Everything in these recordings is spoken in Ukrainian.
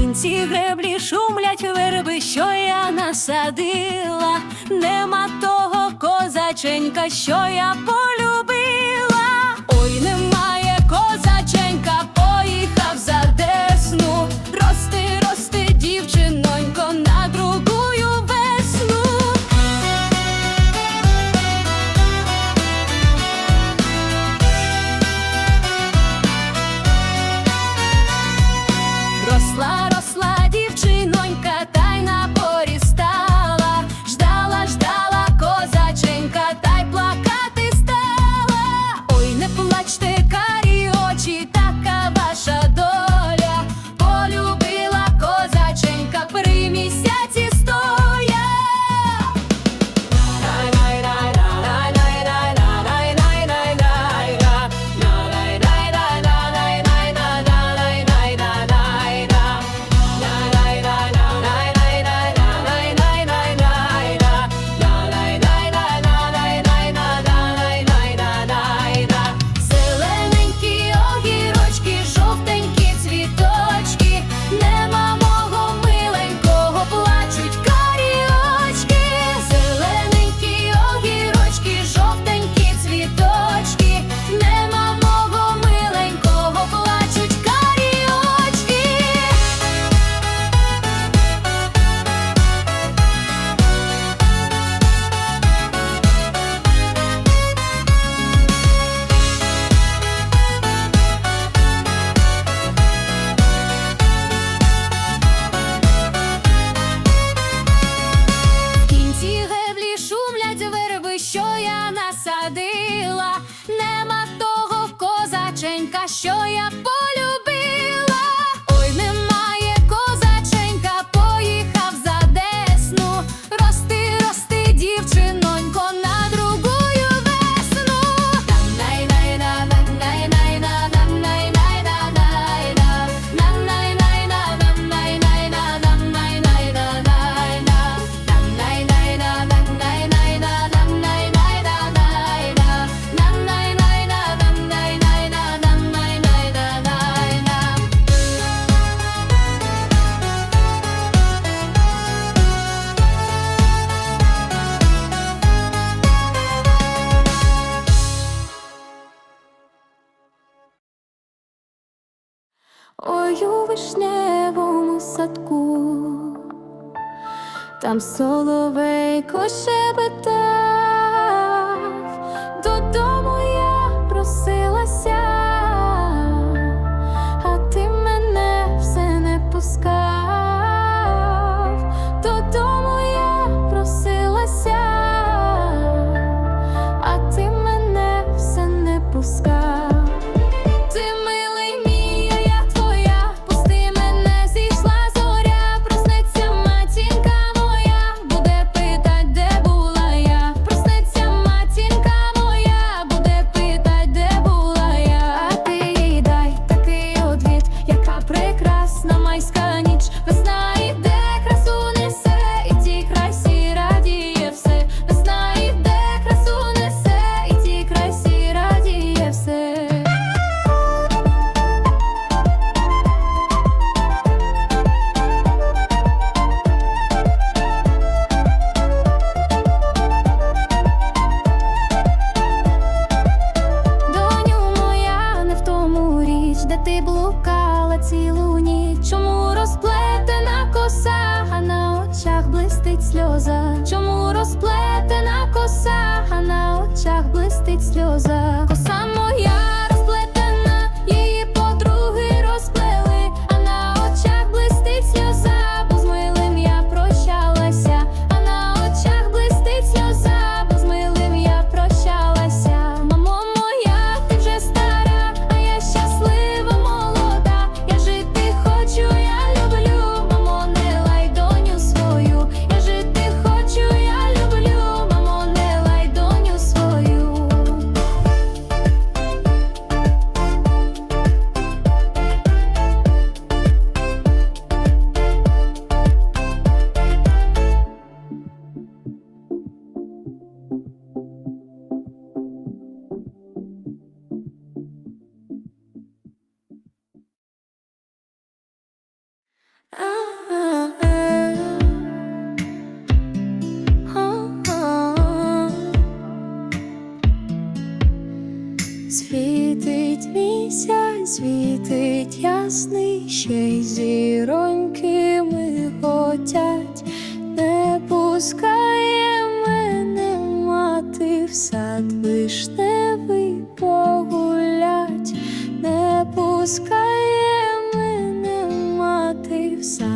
кінці греблі шумлять верби, що я насадила, нема того козаченька, що я полюбила, ой, немає козаченька, поїхав за десну, рости, рости, дівчинонько, на ой у вишневому садку, там соловей шепете. ясний, ще й зіроньки миготять, не пускає мене мати в сад вишневий погулять, не пускає мене мати в сад.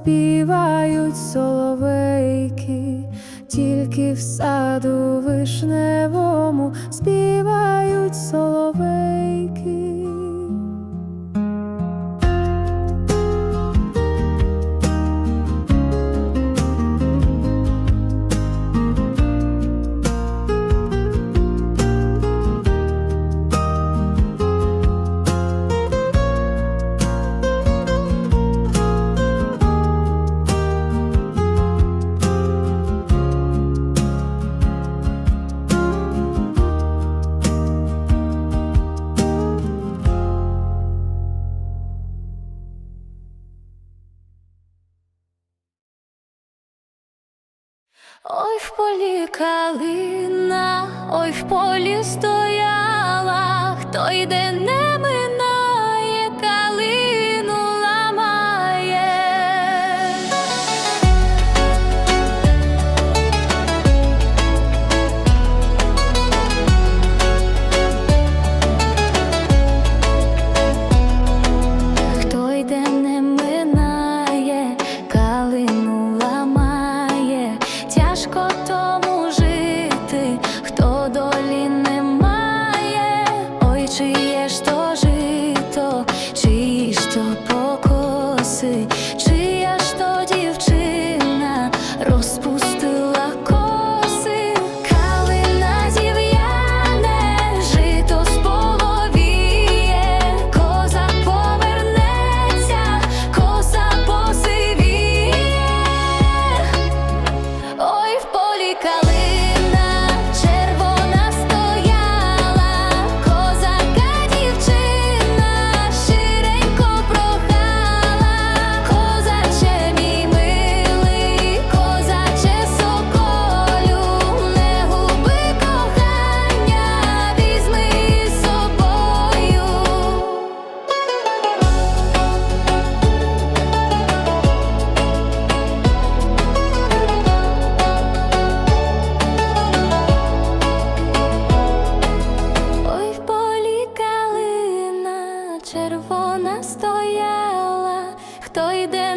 Be right. полі калина, ой в полі стояла, хто йде ними. червона стояла, хто йде.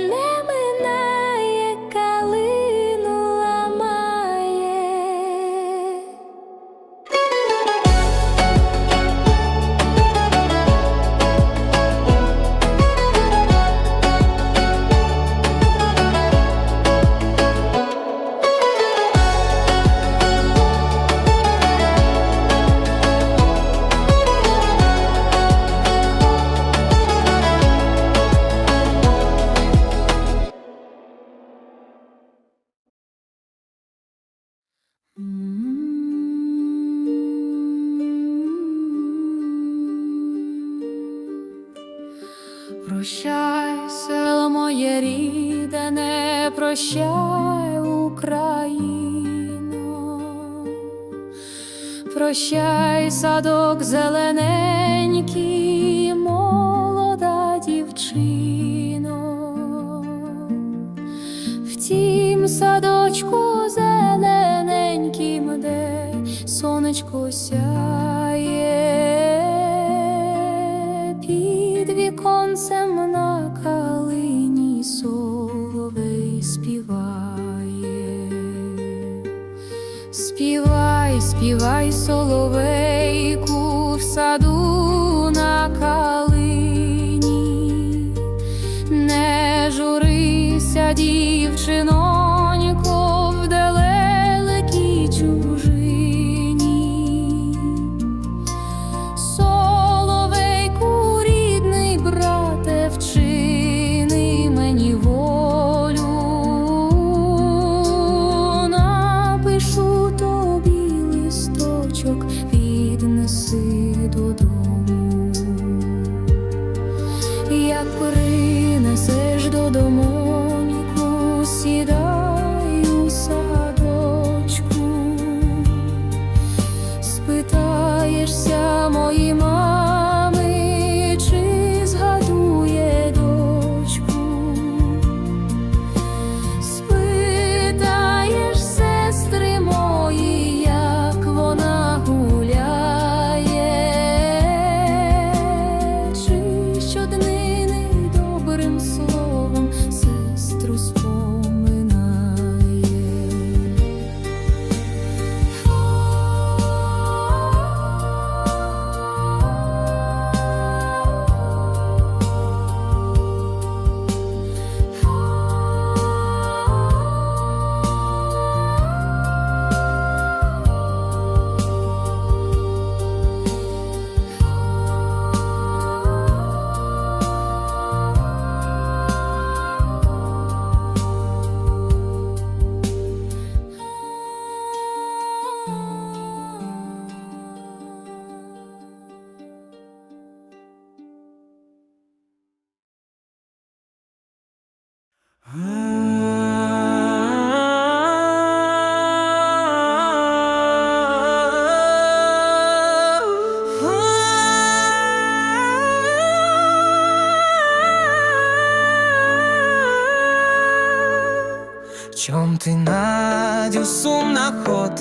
прощай, садок зелененький, молода дівчино, в тім садочку зелененьким, де сонечко сяє. співай соловейку в саду на калині, не журися, дівчино.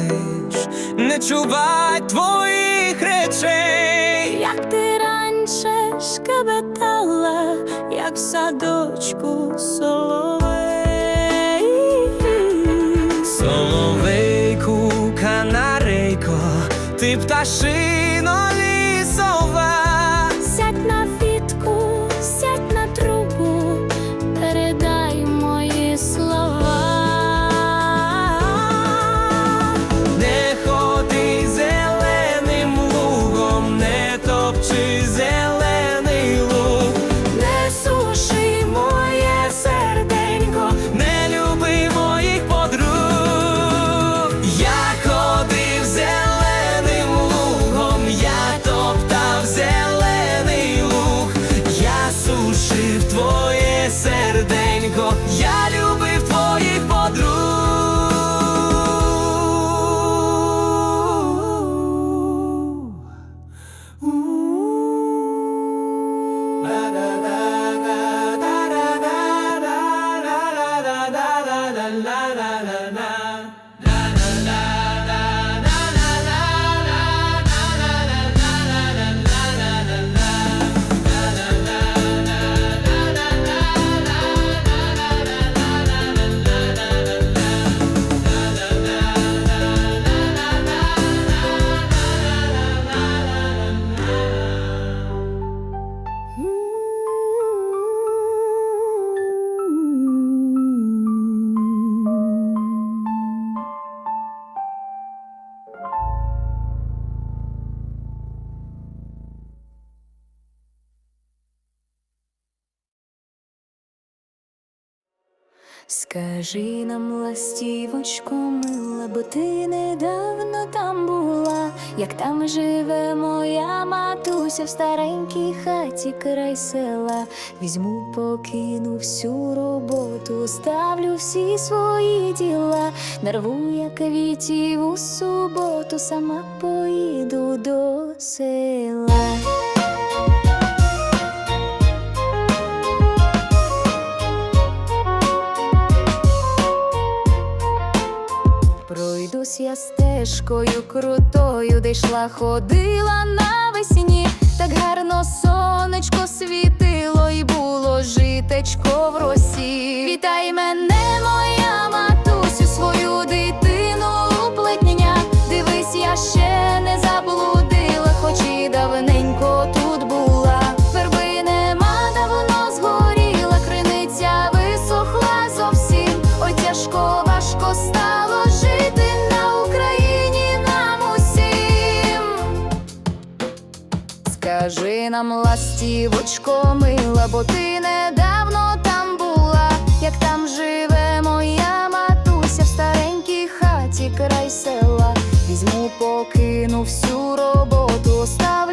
Находиш, не чувать твоїх речей. Як ти раніше шкабетала, як в садочку соловей. Соловейку, канарейко, ти пташино Скажи нам, ластівочко, мила, бо ти недавно там була, як там живе моя матуся в старенькій хаті край села. Візьму, покину всю роботу, ставлю всі свої діла, нарву, як квітів у суботу, сама поїду до села. Пройдусь я стежкою крутою, де йшла, ходила навесні, так гарно сонечко світило, і було житечко в росі. Вітай мене, моя нам, мила, бо ти недавно там була, як там живе моя матуся в старенькій хаті край села. Візьму, покину всю роботу, оставлю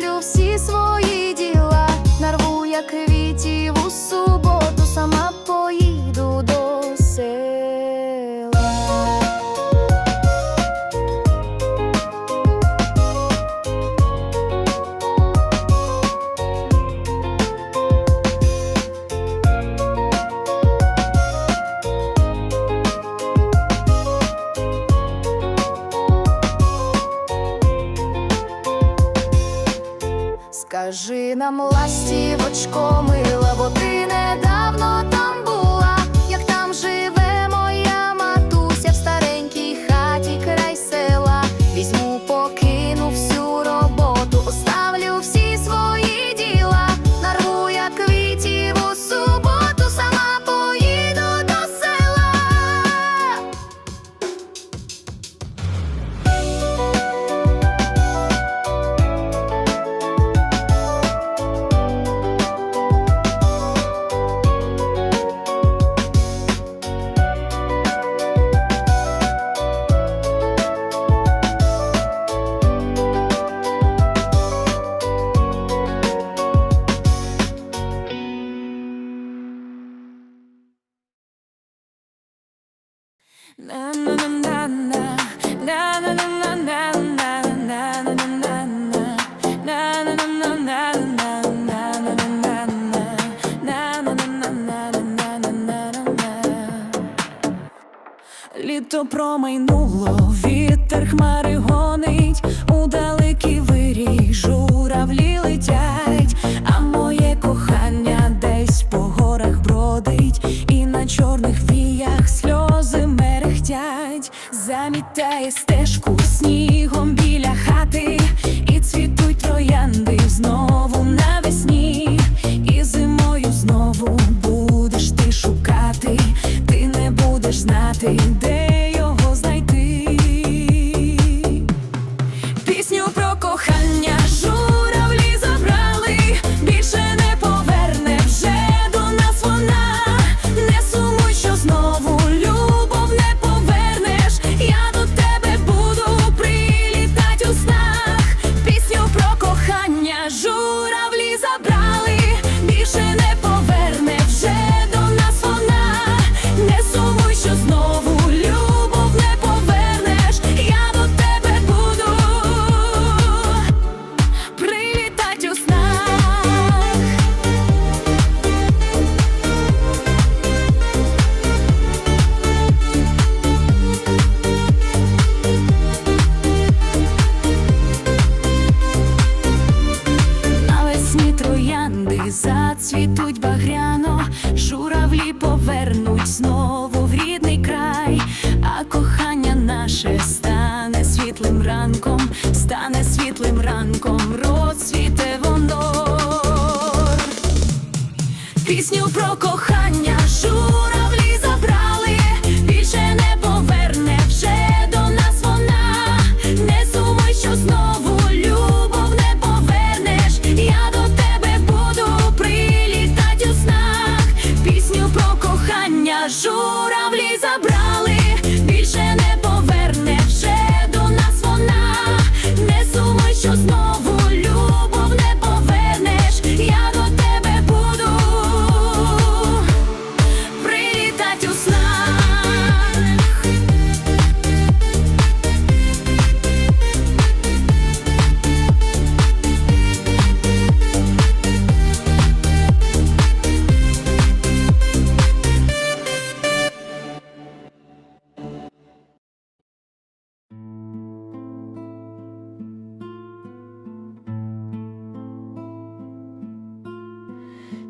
Скажи нам, ластівочко, мила, бо ти недавно там промайнуло, вітер хмари гонить. пісню про кохання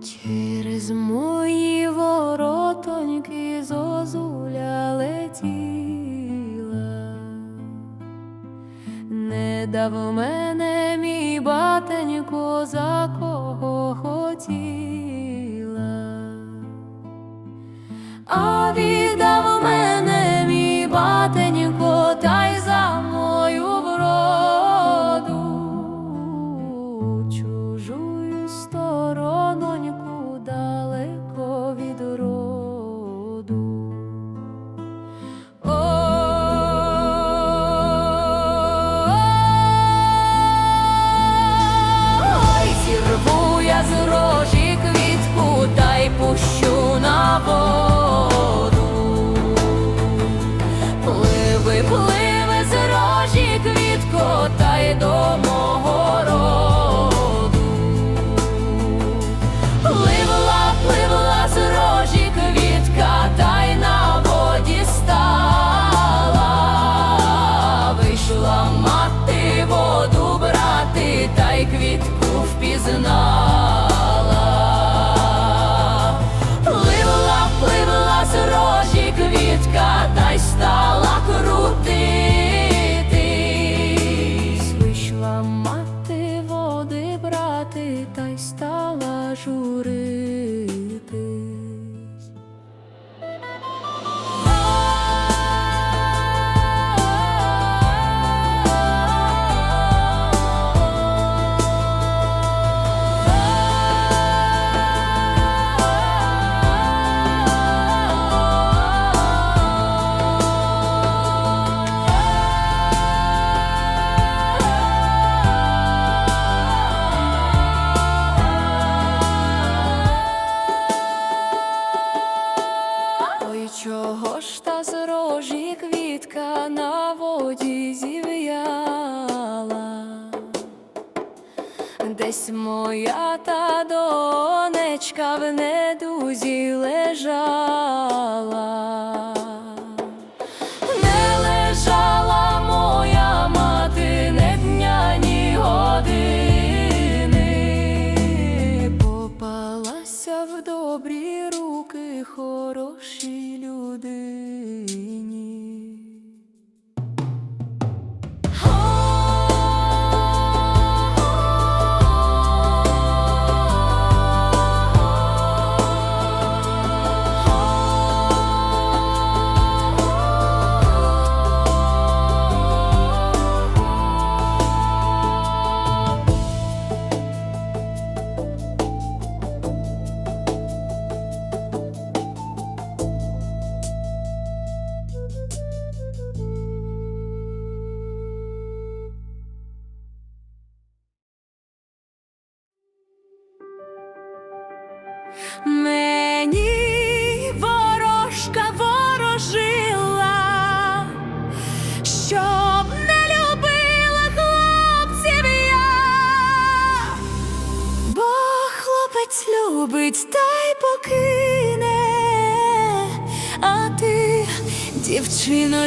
через мої воротоньки зозуля летіла, не дав мене мій батенько за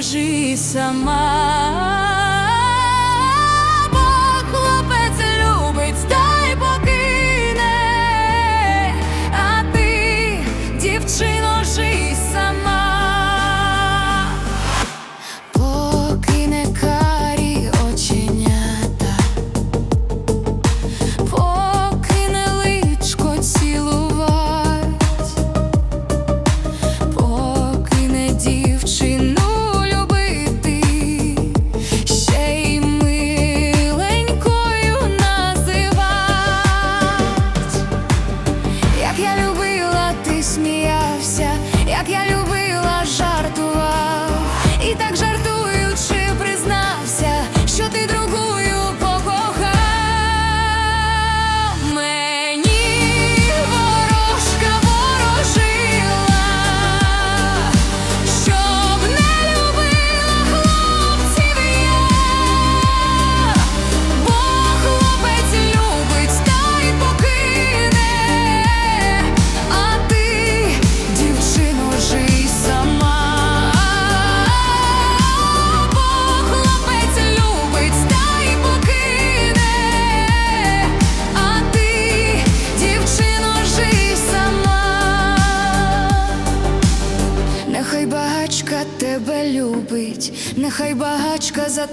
дівчино, жи сама.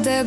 тебе